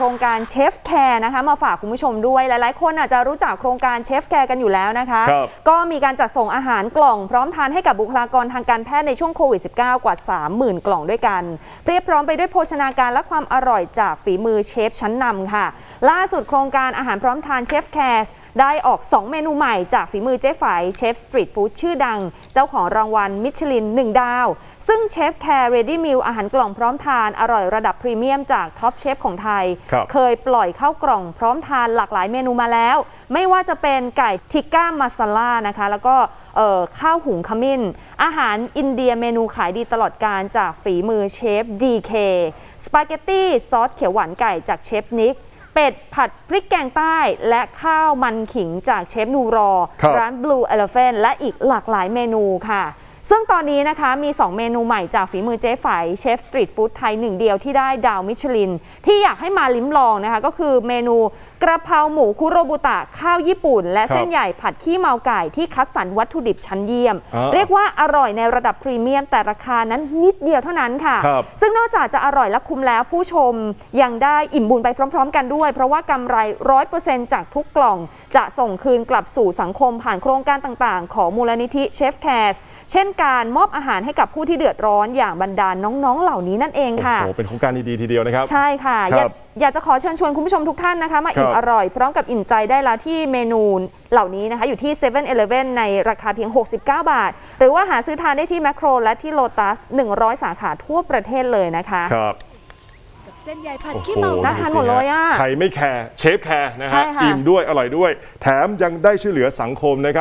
ครงการเชฟแคร์นะคะมาฝากคุณผู้ชมด้วยหลายๆ คนอาจจะรู้จักโครงการเชฟแคร์กันอยู่แล้วนะคะครับก็มีการจัดส่งอาหารกล่องพร้อมทานให้กับบุคลากรทางการแพทย์ในช่วงโควิด -19 กว่า 30,000 กล่องด้วยกันเพียบพร้อมไปด้วยโภชนาการและความอร่อยจากฝีมือเชฟชั้นนำค่ะ ล่าสุดโครงการอาหารพร้อมทานเชฟแคร์ได้ออก 2 เมนูใหม่จากฝีมือเจ๊ไฝเชฟสตรีทฟู้ดชื่อดัง เจ้าของรางวัลมิชลิน 1 ดาว ซึ่งเชฟแคร์เรดี้มิลอาหารกล่องพร้อมทานอร่อยระดับพรีเมียมจากท็อปเชฟของไทยครับเคยปล่อยเข้ากล่องพร้อมทานหลากหลายเมนูมาแล้ว ไม่ว่าจะเป็นไก่ทิกก้ามาซาล่านะคะ แล้วก็เอ่อข้าวหุงขมิ้น อาหารอินเดียเมนูขายดีตลอดการจากฝีมือเชฟ DK สปาเกตตี้ซอสเขียวหวานไก่จากเชฟนิกเป็ดผัดพริกแกงใต้และข้าวมันขิงจากเชฟนูรอครับร้าน Blue Elephant และอีกหลากหลายเมนูค่ะ ซึ่งตอนนี้นะคะมี 2 เมนูใหม่จากฝีมือเจ๊ไฝเชฟสตรีทฟู้ดไทยหนึ่งเดียวที่ได้ดาวมิชลิน ที่อยากให้มาลิ้มลองนะคะ ก็คือเมนูกระเพราหมูคุโรบุตะข้าวญี่ปุ่น และครับเส้นใหญ่ผัดขี้เมาไก่ที่คัดสรรวัตถุดิบชั้นเยี่ยมอ่าเรียกว่าอร่อยในระดับพรีเมียม แต่ราคานั้นนิดเดียวเท่านั้นค่ะครับซึ่งนอกจากจะอร่อยและคุ้มแล้วผู้ชมยังได้อิ่มบุญไปพร้อม ๆ กันด้วย เพราะว่ากำไร100%จากทุกกล่อง จะส่งคืนกลับสู่สังคมผ่านโครงการต่างๆ ของมูลนิธิเชฟแคสเช่นการมอบอาหารให้กับผู้ที่เดือดร้อนอย่างบรรดาน้องๆ เหล่านี้นั่นเองค่ะโอ้โหเป็นโครงการดีๆทีเดียวนะครับ ใช่ค่ะคอรัยาบกอยากจะขอเชิญชวนคุณผู้ชมทุกท่านนะคะ มาอิ่คมรับอร่อยพร้อมกับอิ่มใจได้แล้วที่เมนูเหล่านี้นะคะ อยู่ที่7 e เ e ่ e อในราคาเพียง 69 บาท หรือว่าหาซื้อทานได้ที่แมคโครและที่โลตัส 100 สาขาทั่วประเทศเลยนะคะครับกับเส้นใยผัดโอ้โหขี้เมาน่าทานหมดเลยอะใครไม่แคร์เชฟแคร์นะใช่ฮะค่ะอิ่มด้วยอร่อยด้วย แถมยังได้ช่วยเหลือสังคมนะครับ